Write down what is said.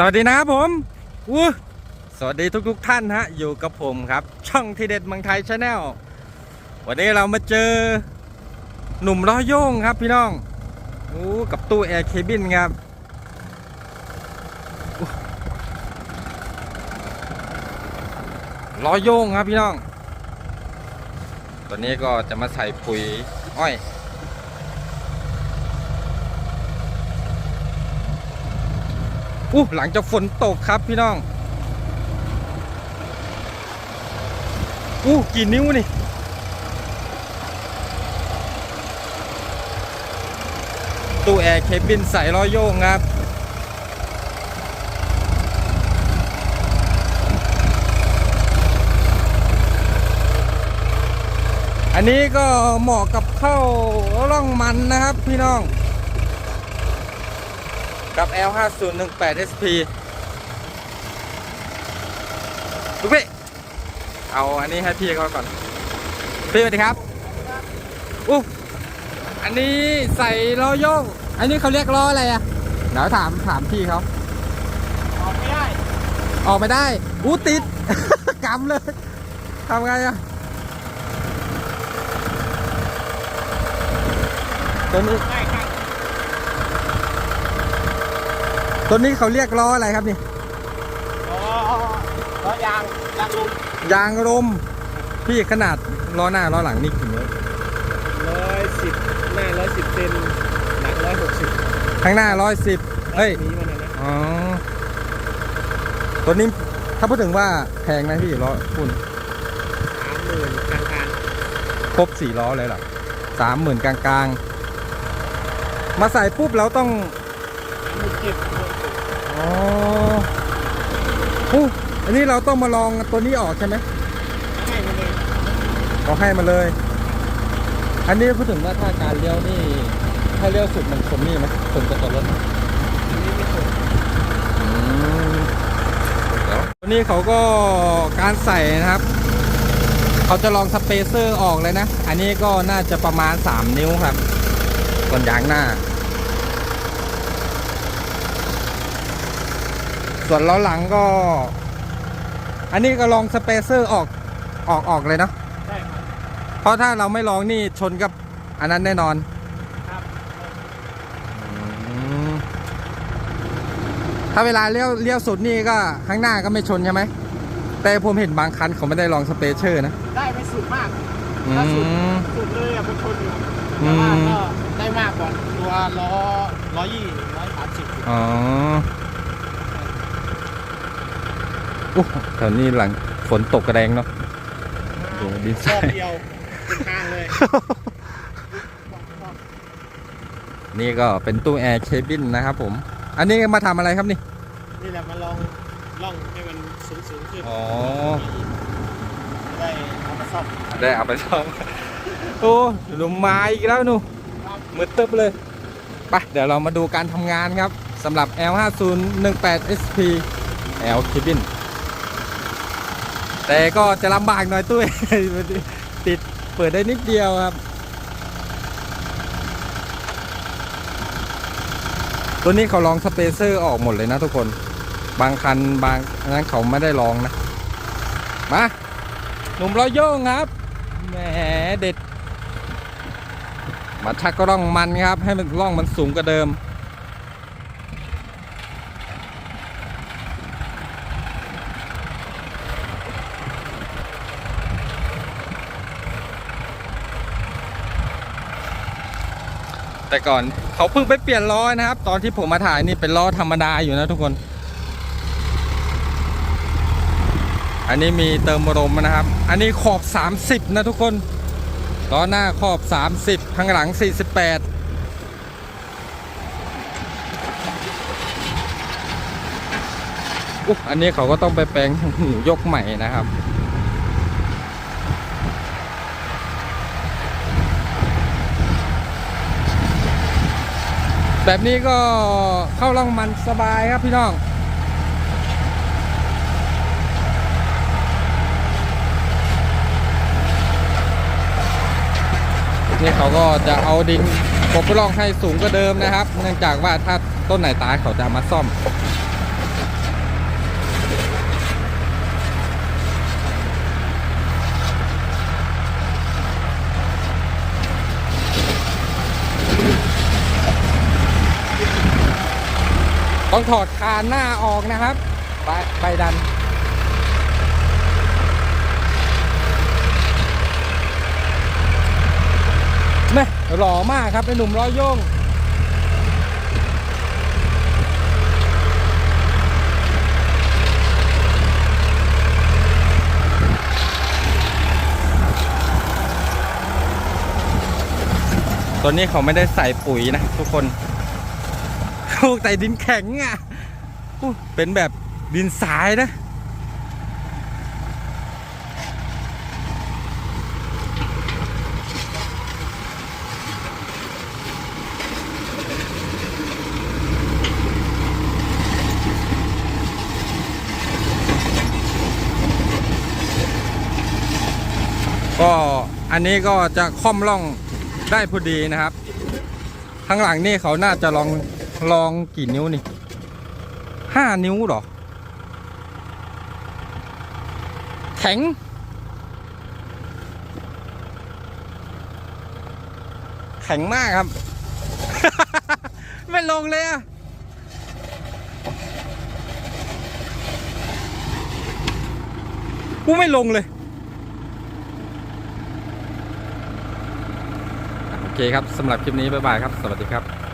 สวัสดีนะครับผมอู้สวัสดีทุกๆทท่านฮะ อยู่กับผมครับ ช่องทีเด็ดเมืองไทยชาแนลวันนี้เรามาเจอหนุ่มล้อโยงครับพี่น้องอู้กับตู้แอร์เคบินครับล้อโยงครับพี่น้องตัวนี้ก็จะมาใส่ปุ๋ยอ้อย อู้หลังจากฝนตกครับพี่น้องอู้กี่นิ้วนี่ตู้แอร์เคบินใส่ล้อโยงครับอันนี้ก็เหมาะกับเข้าร่องมันนะครับพี่น้อง กับ L5018 SP ลูกพี่ เอาอันนี้ให้พี่เขาก่อน พี่สวัสดีครับอู้อันนี้ใส่ล้อโยก อันนี้เขาเรียกล้ออะไรอะเดี๋ยวถามถามพี่เขาออกไม่ได้ ออกไม่ได้ อู้ติด กำเลยทำไงอะตัวนี้ ได้ครับ ตัวนี้เขาเรียกล้ออะไรครับนี่ล้อล้อยางยางลมยางลมพี่ขนาดล้อหน้าล้อหลังนี่กี่นิ้วร้อยสิบหน้าร้อยสิบเซนหลังร้อยหกสิบข้างหน้าร้อยสิบเฮ้ยนี้มันนะนะอ๋อตัวนี้ถ้าพูดถึงว่าแพงนะพี่ล้อคุณสามหมื่นกลางกลางครบสี่ล้อเลยเหรอสามหมื่นกลางๆมาใส่ปุ๊บเราต้องสามหมื่นเจ็ด อ๋ออู้อันนี้เราต้องมาลองตัวนี้ออกใช่ไหมให้มาเลยเราให้มาเลย อันนี้พูดถึงว่าถ้าการเลี้ยวนี่ถ้าเลี้ยวสุดมันสมนี่ไหมสมกับตัวรถไหมอันนี้ไม่ถูกวันนี้เขาก็การใส่นะครับ เขาจะลองสเปเซอร์ออกเลยนะ อันนี้ก็น่าจะประมาณ 3 นิ้วครับส่วนยางหน้า ส่วนล้อหลังก็ อันนี้ก็ลองสเปเซอร์ออกออกออกเลยเนาะได้ครับเพราะถ้าเราไม่ลองนี่ชนกับอันนั้นแน่นอนครับอืมถ้าเวลาเลี้ยวเลี้ยวสุดนี่ก็ข้างหน้าก็ไม่ชนใช่ไหมแต่ผมเห็นบางคันเขาไม่ได้ลองสเปเชอร์นะได้ไม่สุดมากอืถ้าสุดม สุดเลยอะมันชนอยู่อืแต่ว่ามก็ได้มากกว่าตัวล้อร้อยยี่ร้อยสามสิบอ๋อ อู้แถวนี้หลังฝนตกกระแดงเนาะโอ้โหดินทรราอยบเดียวเป็นทางเลย นี่ก็เป็นตู้แอร์เคบินนะครับผม อันนี้มาทำอะไรครับนี่ นี่แหละมาลองล่องให้มันสูงสูงๆขึ้น อ๋อจะได้เอามาซ่อมได้เอาไปซ่อม โอ้หนุ่มมาอีกแล้วหนูครับมืดตึ๊บเลยไปเดี๋ยวเรามาดูการทำงานครับสำหรับ L5018 SP L Cabin แต่ก็จะลำบากหน่อยตู้ติดเปิดได้นิดเดียวครับ ตัวนี้เขาลองสเปเซอร์ออกหมดเลยนะทุกคน บางคันบางนั้นเขาไม่ได้ลองนะ มาหนุ่มร้อยโย่งครับแหมเด็ด มาชักก็ร่องมันครับ ให้มันร่องมันสูงกว่าเดิม แต่ก่อนเขาเพิ่งไปเปลี่ยนล้อนะครับ ตอนที่ผมมาถ่ายนี่เป็นล้อธรรมดาอยู่นะทุกคน อันนี้มีเติมลมนะครับ อันนี้ขอบ 30 นะทุกคนล้อหน้าขอบ 30 ข้างหลัง 48อุ๊อันนี้เขาก็ต้องไปแปลงหูยกใหม่นะครับ แบบนี้ก็เข้าร่องมันสบายครับพี่น้องนี่เขาก็จะเอาดินกบร่องให้สูงกว่าเดิมนะครับ เนื่องจากว่าถ้าต้นไหนตายเขาจะมาซ่อม ต้องถอดคานหน้าออกนะครับ ไปไปดัน แม่หล่อมากครับไอ้หนุ่มร้อยโย่งตัวนี้เขาไม่ได้ใส่ปุ๋ยนะทุกคน ลูกใส่ดินแข็งอะเป็นแบบดินทรายนะก็อันนี้ก็จะค่อมร่องได้พอดีนะครับ ข้างหลังนี่เขาน่าจะลอง ลองกี่นิ้วนี่ห้านิ้วเหรอ แข็ง แข็งมากครับ ไม่ลงเลยอะกูไม่ลงเลย โอเคครับสำหรับคลิปนี้ บ๊ายบายครับ สวัสดีครับ